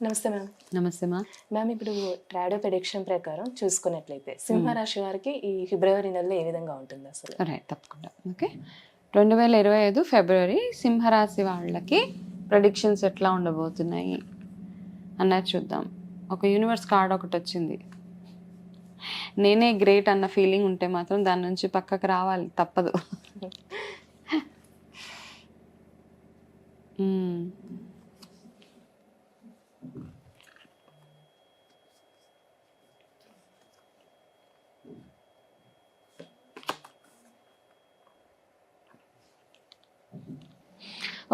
నమస్తే మ్యామ్. నమస్తే మా మ్యామ్ ఇప్పుడు ట్రాడో ప్రెడిక్షన్ ప్రకారం చూసుకున్నట్లయితే సింహరాశి వారికి ఈ ఫిబ్రవరి నెలలో ఏ విధంగా ఉంటుంది అసలు? రైట్ తప్పకుండా. ఓకే రెండు వేల ఇరవై ఐదు ఫిబ్రవరి సింహరాశి వాళ్ళకి ప్రొడిక్షన్స్ ఎట్లా ఉండబోతున్నాయి అన్నది చూద్దాం. ఒక యూనివర్స్ కార్డ్ ఒకటి వచ్చింది. నేనే గ్రేట్ అన్న ఫీలింగ్ ఉంటే మాత్రం దాని నుంచి పక్కకు రావాలి తప్పదు.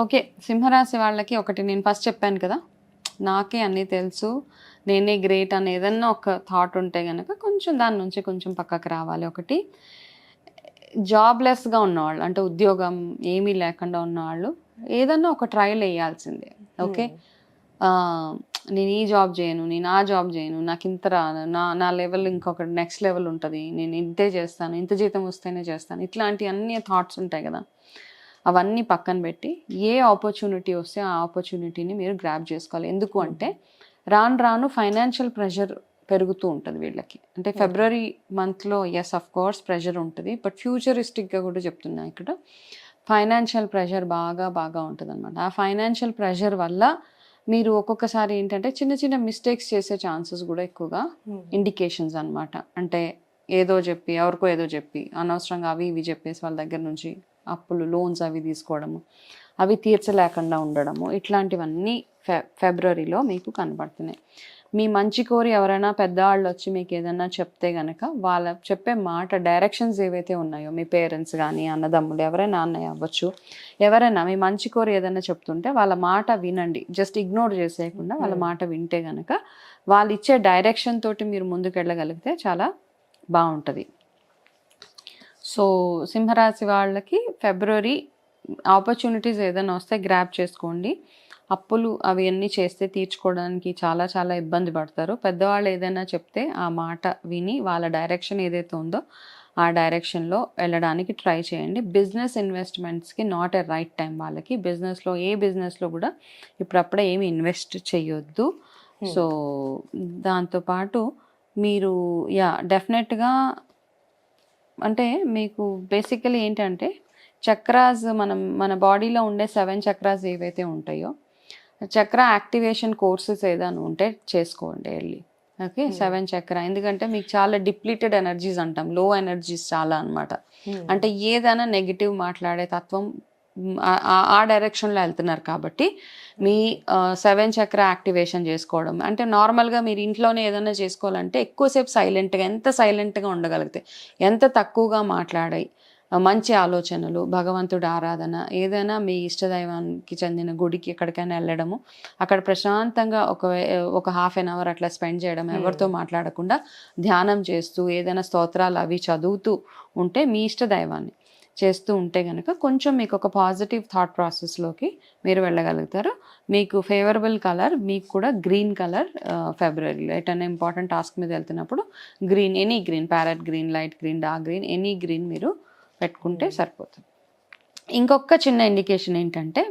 ఓకే సింహరాశి వాళ్ళకి ఒకటి నేను ఫస్ట్ చెప్పాను కదా. నాకే అన్నీ తెలుసు. నేనే గ్రేట్ అని ఏదన్నా ఒక థాట్ ఉంటే కనుక కొంచెం దాని నుంచి కొంచెం పక్కకు రావాలి ఒకటి. జాబ్లెస్గా ఉన్నవాళ్ళు అంటే ఉద్యోగం ఏమీ లేకుండా ఉన్నవాళ్ళు ఏదన్నా ఒక ట్రయల్ వేయాల్సిందే ఓకే? ఆ, నేను ఈ జాబ్ చేయను నేను ఆ జాబ్ చేయను నాకు ఇంత రాను నా నా లెవెల్ ఇంకొక నెక్స్ట్ లెవెల్ ఉంటుంది నేను ఇంతే చేస్తాను ఇంత జీతం వస్తేనే చేస్తాను ఇట్లాంటి అన్ని థాట్స్ ఉంటాయి కదా. అవన్నీ పక్కన పెట్టి ఏ ఆపర్చునిటీ వస్తే ఆ ఆపర్చునిటీని మీరు గ్రాప్ చేసుకోవాలి. ఎందుకు అంటే రాను రాను ఫైనాన్షియల్ ప్రెషర్ పెరుగుతూ ఉంటుంది వీళ్ళకి. అంటే ఫిబ్రవరి మంత్లో ఎస్ అఫ్ కోర్స్ ప్రెషర్ ఉంటుంది. బట్ ఫ్యూచరిస్టిక్గా కూడా చెప్తున్నా ఇక్కడ. ఫైనాన్షియల్ ప్రెషర్ బాగా బాగా ఉంటుంది అనమాట ఆ ఫైనాన్షియల్ ప్రెషర్ వల్ల మీరు ఒక్కొక్కసారి ఏంటంటే చిన్న చిన్న మిస్టేక్స్ చేసే ఛాన్సెస్ కూడా ఎక్కువగా ఇండికేషన్స్ అన్నమాట. అంటే ఏదో చెప్పి ఎవరికో ఏదో చెప్పి అనవసరంగా అవి ఇవి చెప్పేసి వాళ్ళ దగ్గర నుంచి అప్పులు లోన్స్ అవి తీసుకోవడము అవి తీర్చలేకుండా ఉండడము ఇట్లాంటివన్నీ ఫె ఫిబ్రవరిలో మీకు కనబడుతున్నాయి. మీ మంచి కోరి ఎవరైనా పెద్దవాళ్ళు వచ్చి మీకు ఏదైనా చెప్తే గనక వాళ్ళ చెప్పే మాట డైరెక్షన్స్ ఏవైతే ఉన్నాయో మీ పేరెంట్స్ కానీ అన్నదమ్ములు ఎవరైనా అన్నయ్య అవ్వచ్చు ఎవరైనా మీ మంచి కోరి ఏదైనా చెప్తుంటే వాళ్ళ మాట వినండి. జస్ట్ ఇగ్నోర్ చేసేయకుండా వాళ్ళ మాట వింటే గనక వాళ్ళు ఇచ్చే డైరెక్షన్ తోటి మీరు ముందుకు వెళ్ళగలిగితే చాలా బాగుంటుంది. సో సింహరాశి వాళ్ళకి ఫిబ్రవరి ఆపర్చునిటీస్ ఏదైనా వస్తే గ్రాప్ చేసుకోండి. అప్పులు అవి అన్నీ చేస్తే తీర్చుకోవడానికి చాలా చాలా ఇబ్బంది పడతారు. పెద్దవాళ్ళు ఏదైనా చెప్తే ఆ మాట విని వాళ్ళ డైరెక్షన్ ఏదైతే ఉందో ఆ డైరెక్షన్లో వెళ్ళడానికి ట్రై చేయండి. బిజినెస్ ఇన్వెస్ట్మెంట్స్కి నాట్ ఎ రైట్ టైం వాళ్ళకి. బిజినెస్లో ఏ బిజినెస్లో కూడా ఇప్పుడప్పుడే ఏమి ఇన్వెస్ట్ చేయొద్దు. సో దాంతోపాటు మీరు యా డెఫినెట్గా అంటే మీకు బేసికలీ ఏంటంటే చక్రాస్ మనం మన బాడీలో ఉండే సెవెన్ చక్రాస్ ఏవైతే ఉంటాయో చక్ర యాక్టివేషన్ కోర్సెస్ ఏదైనా ఉంటే చేసుకోండి వెళ్ళి ఓకే? సెవెన్ చక్ర. ఎందుకంటే మీకు చాలా డిప్లీటెడ్ ఎనర్జీస్ అంటాం. లో ఎనర్జీస్ చాలా అన్నమాట. అంటే ఏదైనా నెగిటివ్ మాట్లాడే తత్వం ఆ- డైరెక్షన్లో వెళ్తున్నారు కాబట్టి మీ సెవెన్ చక్ర యాక్టివేషన్ చేసుకోవడం. అంటే నార్మల్గా మీరు ఇంట్లోనే ఏదైనా చేసుకోవాలంటే ఎక్కువసేపు సైలెంట్గా ఎంత సైలెంట్గా ఉండగలిగితే ఎంత తక్కువగా మాట్లాడాయి మంచి ఆలోచనలు భగవంతుడి ఆరాధన ఏదైనా మీ ఇష్టదైవానికి చెందిన గుడికి ఎక్కడికైనా వెళ్ళడము అక్కడ ప్రశాంతంగా ఒక ఒక హాఫ్ అన్ అవర్ అట్లా స్పెండ్ చేయడం ఎవరితో మాట్లాడకుండా ధ్యానం చేస్తూ ఏదైనా స్తోత్రాలు అవి చదువుతూ ఉంటే మీ ఇష్ట దైవాన్ని చేస్తూ ఉంటే కనుక కొంచెం మీకు ఒక పాజిటివ్ థాట్ ప్రాసెస్లోకి మీరు వెళ్ళగలుగుతారు. మీకు ఫేవరబుల్ కలర్ మీకు కూడా గ్రీన్ కలర్ ఫిబ్రవరిలో ఎటైనా ఇంపార్టెంట్ టాస్క్ మీద వెళ్తున్నప్పుడు green any green parrot green light green dark green any green మీరు పెట్టుకుంటే సరిపోతుంది. ఇంకొక చిన్న ఇండికేషన్ ఏంటంటే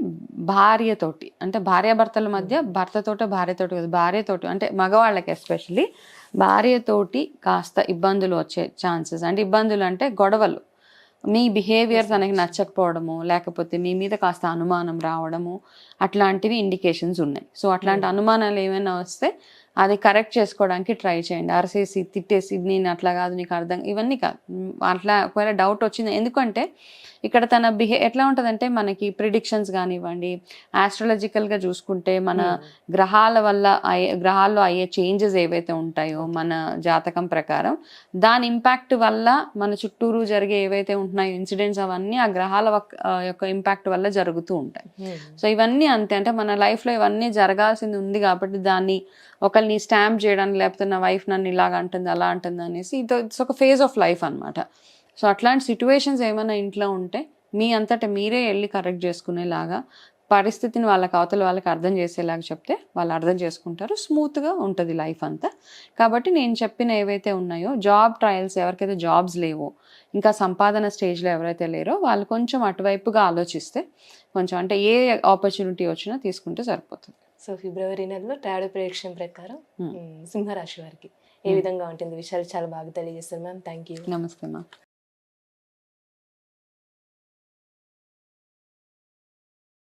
భార్యతోటి అంటే భార్యాభర్తల మధ్య భర్తతోటి భార్యతోటి కాదు భార్యతోటి అంటే మగవాళ్ళకి ఎస్పెషల్లీ భార్యతోటి కాస్త ఇబ్బందులు వచ్చే ఛాన్సెస్ అంటే ఇబ్బందులు అంటే గొడవలు. మీ బిహేవియర్ తనకి నచ్చకపోవడము లేకపోతే మీ మీద కాస్త అనుమానం రావడము అట్లాంటివి ఇండికేషన్స్ ఉన్నాయి. సో అట్లాంటి అనుమానాలు ఏమైనా వస్తే అది కరెక్ట్ చేసుకోవడానికి ట్రై చేయండి. అరసేసి తిట్టేసి నేను అట్లా కాదు నీకు అర్థం ఇవన్నీ కాదు. అట్లా ఒకవేళ డౌట్ వచ్చింది ఎందుకంటే ఇక్కడ తన బిహే ఎట్లా ఉంటుందంటే మనకి ప్రిడిక్షన్స్ కానివ్వండి ఆస్ట్రాలజికల్గా చూసుకుంటే మన గ్రహాల వల్ల అయ్యే గ్రహాల్లో అయ్యే చేంజెస్ ఏవైతే ఉంటాయో మన జాతకం ప్రకారం దాని ఇంపాక్ట్ వల్ల మన చుట్టూరు జరిగే ఏవైతే ఉంటున్నాయో ఇన్సిడెంట్స్ అవన్నీ ఆ గ్రహాల యొక్క ఇంపాక్ట్ వల్ల జరుగుతూ ఉంటాయి. సో ఇవన్నీ అంతే అంటే మన లైఫ్లో ఇవన్నీ జరగాల్సింది ఉంది కాబట్టి దాన్ని ఒకరిని స్టాంప్ చేయడానికి లేకపోతే నా వైఫ్ నన్ను ఇలాగ అంటుంది అలా అంటుంది అనేసి ఇట్స్ ఒక ఫేజ్ ఆఫ్ లైఫ్ అన్నమాట. సో అట్లాంటి సిచ్యువేషన్స్ ఏమైనా ఇంట్లో ఉంటే మీ అంతటా మీరే వెళ్ళి కరెక్ట్ చేసుకునేలాగా పరిస్థితిని వాళ్ళకి అవతల వాళ్ళకి అర్థం చేసేలాగా చెప్తే వాళ్ళు అర్థం చేసుకుంటారు. స్మూత్గా ఉంటుంది లైఫ్ అంతా. కాబట్టి నేను చెప్పిన ఏవైతే ఉన్నాయో జాబ్ ట్రయల్స్ ఎవరికైతే జాబ్స్ లేవో ఇంకా సంపాదన స్టేజ్లో ఎవరైతే లేరో వాళ్ళు కొంచెం అటువైపుగా ఆలోచిస్తే కొంచెం అంటే ఏ ఆపర్చునిటీ వచ్చినా తీసుకుంటే సరిపోతుంది. సో ఫిబ్రవరి నెలలో టాడో ప్రేక్షణ ప్రకారం Hmm. సింహరాశి వారికి ఏ విధంగా ఉంటుంది? విషయాలు చాలా బాగా తెలియజేస్తారు మ్యామ్ థ్యాంక్ యూ నమస్తే మా